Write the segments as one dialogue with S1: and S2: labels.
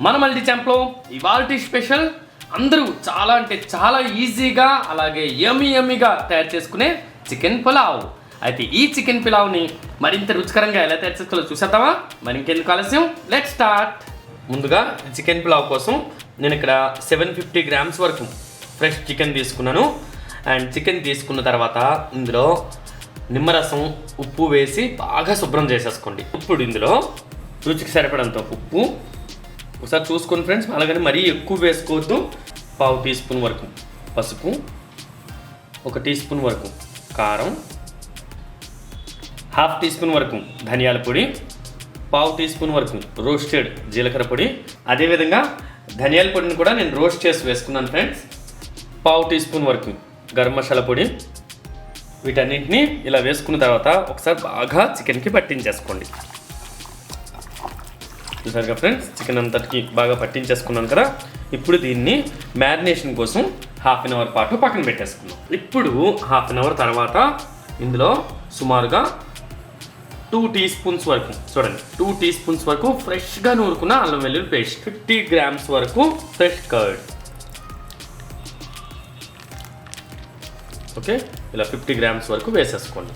S1: మన మల్టీ ఛాంప్లో ఇవాల్టి స్పెషల్. అందరూ చాలా అంటే చాలా ఈజీగా అలాగే యమి యమిగా తయారు చేసుకునే చికెన్ పులావ్. అయితే ఈ చికెన్ పులావ్ని మరింత రుచికరంగా ఎలా తయారు చేసుకోవాలో చూసేద్దామా? మరి ఇంకెందుకు ఆలస్యం? లెట్ స్టార్ట్ ముందుగా చికెన్ పులావ్ కోసం నేను ఇక్కడ సెవెన్ ఫిఫ్టీ గ్రామ్స్ వరకు ఫ్రెష్ చికెన్ తీసుకున్నాను. అండ్ చికెన్ తీసుకున్న తర్వాత ఇందులో నిమ్మరసం ఉప్పు వేసి బాగా శుభ్రం చేసేసుకోండి. ఇప్పుడు ఇందులో రుచికి సరిపడంత ఉప్పు ఒకసారి చూసుకోండి ఫ్రెండ్స్. అలాగని మరీ ఎక్కువ వేసుకోవద్దు. పావు టీ స్పూన్ వరకు పసుపు ఒక టీ స్పూన్ వరకు కారం హాఫ్ టీ స్పూన్ వరకు ధనియాల పొడి పావు టీ స్పూన్ వరకు రోస్టెడ్ జీలకర్ర పొడి. అదేవిధంగా ధనియాల పొడిని కూడా నేను రోస్ట్ చేసి వేసుకున్నాను ఫ్రెండ్స్. పావు టీ స్పూన్ వరకు గరం మసాలా పొడి. వీటన్నింటినీ ఇలా వేసుకున్న తర్వాత ఒకసారి బాగా చికెన్కి పట్టించేసుకోండి. చూసారుగా ఫ్రెండ్స్? చికెన్ అంతటికి బాగా పట్టించేసుకున్నాను కదా. ఇప్పుడు దీన్ని మ్యారినేషన్ కోసం హాఫ్ అన్ అవర్ పాటు పక్కన పెట్టేసుకున్నాం ఇప్పుడు హాఫ్ అన్ అవర్ తర్వాత ఇందులో సుమారుగా టూ టీ స్పూన్స్ వరకు చూడండి టూ టీ స్పూన్స్ వరకు ఫ్రెష్గా నూరుకున్న అల్లం వెల్లుల్లి పేస్ట్ ఫిఫ్టీ గ్రామ్స్ వరకు ఫ్రెష్ కర్డ్. ఓకే? ఇలా ఫిఫ్టీ గ్రామ్స్ వరకు వేసేసుకోండి.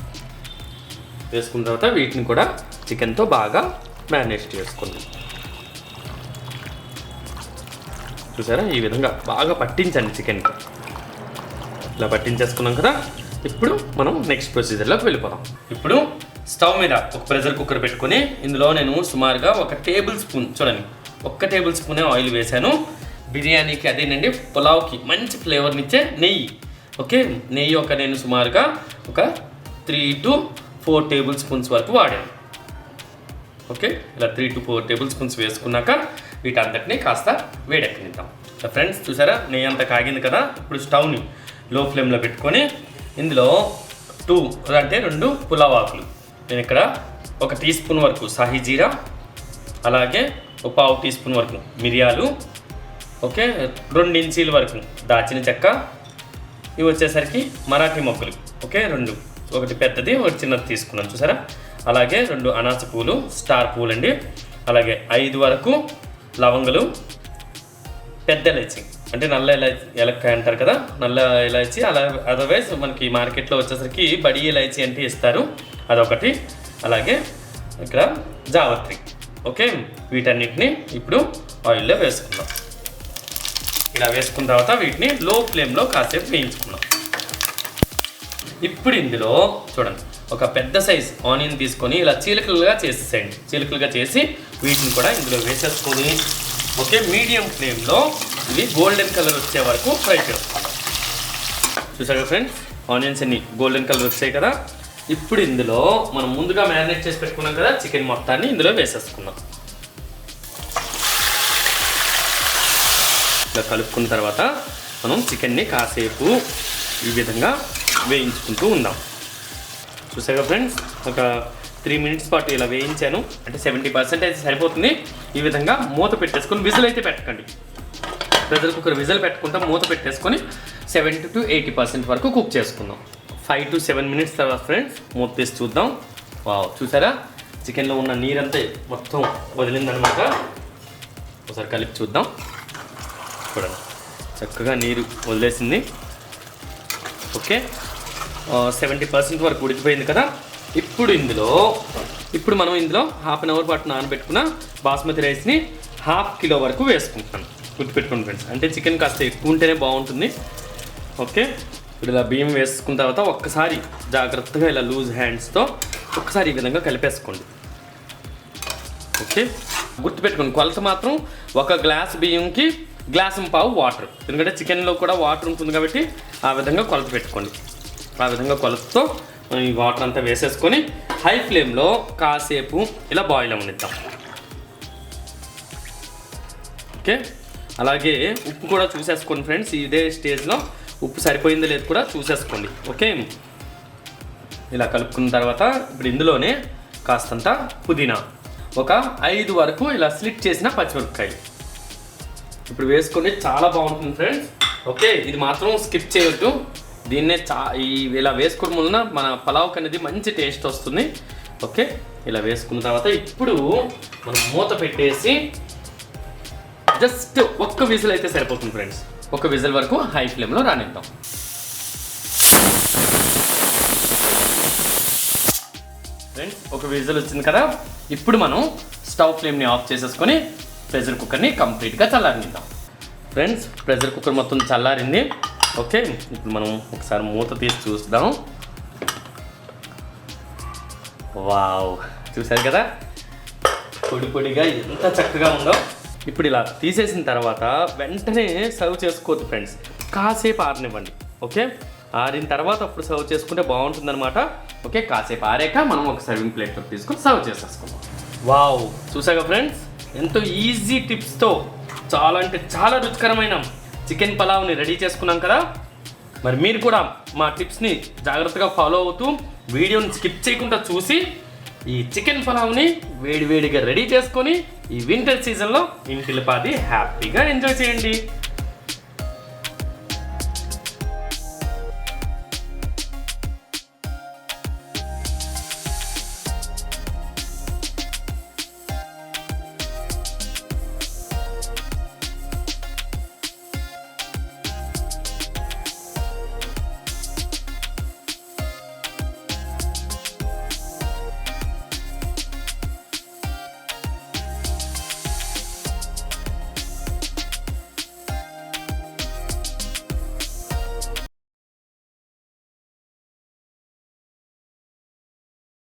S1: వేసుకున్న తర్వాత వీటిని కూడా చికెన్తో బాగా మేనేజ్ చేసుకోండి చూసారా? ఈ విధంగా బాగా పట్టించండి చికెన్కి ఇలా పట్టించేసుకున్నాం కదా? ఇప్పుడు మనం నెక్స్ట్ ప్రొసీజర్లోకి వెళ్ళిపోదాం. ఇప్పుడు స్టవ్ మీద ఒక ప్రెషర్ కుక్కర్ పెట్టుకొని ఇందులో నేను సుమారుగా ఒక టేబుల్ స్పూన్ చూడండి. ఒక్క టేబుల్ స్పూనే ఆయిల్ వేశాను. బిర్యానీకి అదేనండి పులావ్కి మంచి ఫ్లేవర్నిచ్చే నెయ్యి. ఓకే? నెయ్యి ఒక నేను సుమారుగా ఒక three to four tablespoons వరకు వాడాను. ఓకే? ఇలా three to four tablespoons వేసుకున్నాక వీటంతటిని కాస్త వేడెక్కనిద్దాం. ఫ్రెండ్స్ చూసారా? నెయ్యి అంతా కాగింది కదా? ఇప్పుడు స్టవ్ని లో ఫ్లేమ్లో పెట్టుకొని ఇందులో టూ అంటే రెండు పులావ్ ఆకులు. నేను ఇక్కడ ఒక టీ స్పూన్ వరకు సాహిజీరా అలాగే ఒక పావు టీ స్పూన్ వరకు మిరియాలు ఓకే? రెండు ఇంచీల వరకు దాచిన చెక్క. ఇవి వచ్చేసరికి మరాఠీ మొక్కలు ఓకే? రెండు. ఒకటి పెద్దది ఒకటి చిన్నది తీసుకున్నాను చూసారా? అలాగే రెండు అనాస పూలు స్టార్ పూలు అండి అలాగే ఐదు వరకు లవంగులు పెద్ద ఇలాచి. అంటే నల్ల ఇలాచి ఎలక్కాయ అంటారు కదా నల్ల ఇలాచి. అలా అదర్వైజ్ మనకి మార్కెట్లో వచ్చేసరికి బడి ఇలాచి అంటే ఇస్తారు. అదొకటి. అలాగే ఇక్కడ జావత్రి. ఓకే? వీటన్నిటిని ఇప్పుడు ఆయిల్లో వేసుకుందాం. ఇలా వేసుకున్న తర్వాత వీటిని లో ఫ్లేమ్లో కాసేపు వేయించుకున్నాం ఇప్పుడు ఇందులో చూడండి. ఒక పెద్ద సైజ్ ఆనియన్ తీసుకొని ఇలా చీలికలుగా చేసేసేయండి. చీలికలుగా చేసి వీటిని కూడా ఇందులో వేసేసుకొని ఓకే మీడియం ఫ్లేమ్లో ఇవి గోల్డెన్ కలర్ వచ్చే వరకు ఫ్రై చేసుకుందాం చూసారు ఫ్రెండ్స్? ఆనియన్స్ అన్ని గోల్డెన్ కలర్ వచ్చాయి కదా? ఇప్పుడు ఇందులో మనం ముందుగా మ్యారినేట్ చేసి పెట్టుకున్నాం కదా చికెన్ మొత్తాన్ని ఇందులో వేసేసుకుందాం. ఇలా కలుపుకున్న తర్వాత మనం చికెన్ని కాసేపు ఈ విధంగా వేయించుకుంటూ ఉందాం. చూసాగా ఫ్రెండ్స్ ఒక త్రీ మినిట్స్ పాటు ఇలా వేయించాను. అంటే సెవెంటీ పర్సెంట్ అయితే సరిపోతుంది. ఈ విధంగా మూత పెట్టేసుకొని విజిల్ అయితే పెట్టకండి. ప్రెజర్ కుక్కర్ విజిల్ పెట్టుకుంటాం మూత పెట్టేసుకొని సెవెంటీ టు ఎయిటీ పర్సెంట్ వరకు కుక్ చేసుకుందాం. ఫైవ్ టు సెవెన్ మినిట్స్ తర్వాత ఫ్రెండ్స్ మూత తీసి చూద్దాం. వావ్ చూసారా? చికెన్లో ఉన్న నీరంతా మొత్తం వదిలిందనమాట. ఒకసారి కలిపి చూద్దాం. చూడండి. చక్కగా నీరు వదిలేసింది. ఓకే. సెవెంటీ పర్సెంట్ వరకు ఉడికిపోయింది కదా? ఇప్పుడు ఇందులో ఇప్పుడు మనం ఇందులో హాఫ్ అన్ అవర్ పాటు నానబెట్టుకున్న బాస్మతి రైస్ని హాఫ్ కిలో వరకు వేసుకుంటున్నాను గుర్తుపెట్టుకోండి ఫ్రెండ్స్ అంటే చికెన్ కాస్త ఎక్కువ ఉంటేనే బాగుంటుంది. ఓకే ఇప్పుడు ఇలా బియ్యం వేసుకున్న తర్వాత ఒక్కసారి జాగ్రత్తగా ఇలా లూజ్ హ్యాండ్స్తో ఒక్కసారి ఈ విధంగా కలిపేసుకోండి. ఓకే గుర్తుపెట్టుకోండి కొలత మాత్రం ఒక గ్లాస్ బియ్యంకి గ్లాసం పావు వాటర్ ఎందుకంటే చికెన్లో కూడా వాటర్ ఉంటుంది కాబట్టి ఆ విధంగా కొలత పెట్టుకోండి. ఆ విధంగా కలుపుతూ మనం ఈ వాటర్ అంతా వేసేసుకొని హై ఫ్లేమ్లో కాసేపు ఇలా బాయిల్ అవనిద్దాం ఓకే? అలాగే ఉప్పు కూడా చూసేసుకోండి ఫ్రెండ్స్ ఇదే స్టేజ్లో ఉప్పు సరిపోయిందో లేదు కూడా చూసేసుకోండి. ఓకే? ఇలా కలుపుకున్న తర్వాత ఇప్పుడు ఇందులోనే కాస్తంత పుదీనా. ఒక ఐదు వరకు ఇలా స్లిట్ చేసిన పచ్చిమిరపకాయలు. ఇప్పుడు వేసుకొని చాలా బాగుంటుంది ఫ్రెండ్స్. ఓకే? ఇది మాత్రం స్కిప్ చేయొద్దు. దీన్నే చా ఇలా వేసుకోవడం వలన మన పలావ్కి అనేది మంచి టేస్ట్ వస్తుంది. ఓకే? ఇలా వేసుకున్న తర్వాత ఇప్పుడు మనం మూత పెట్టేసి జస్ట్ ఒక్క విజిల్ అయితే సరిపోతుంది ఫ్రెండ్స్. ఒక విజిల్ వరకు హై ఫ్లేమ్లో రానిద్దాం. ఫ్రెండ్స్ ఒక విజిల్ వచ్చింది కదా? ఇప్పుడు మనం స్టవ్ ఫ్లేమ్ని ఆఫ్ చేసేసుకొని ప్రెషర్ కుక్కర్ని కంప్లీట్గా చల్లారనిద్దాం. ఫ్రెండ్స్ ప్రెషర్ కుక్కర్ మొత్తం చల్లారింది. ఓకే ఇప్పుడు మనం ఒకసారి మూత తీసి చూద్దాం. వావ్ చూసారు కదా? పొడి పొడిగా ఎంత చక్కగా ఉందో. ఇప్పుడు ఇలా తీసేసిన తర్వాత వెంటనే సర్వ్ చేసుకోవద్దు ఫ్రెండ్స్ కాసేపు ఆరనివ్వండి. ఓకే ఆరిన తర్వాత అప్పుడు సర్వ్ చేసుకుంటే బాగుంటుందన్నమాట. ఓకే కాసేపు ఆరాక మనం ఒక సర్వింగ్ ప్లేట్లో తీసుకొని సర్వ్ చేసేసుకుందాం. వావ్ చూసాగా ఫ్రెండ్స్ ఎంతో ఈజీ టిప్స్తో చాలా అంటే చాలా రుచికరమైన చికెన్ పలావ్ని రెడీ చేసుకున్నాం కదా. మరి మీరు కూడా మా టిప్స్ని జాగ్రత్తగా ఫాలో అవుతూ వీడియోని స్కిప్ చేయకుండా చూసి ఈ చికెన్ పలావ్ని వేడివేడిగా రెడీ చేసుకొని ఈ వింటర్ సీజన్లో ఇంటిల్లిపాది హ్యాపీగా ఎంజాయ్ చేయండి.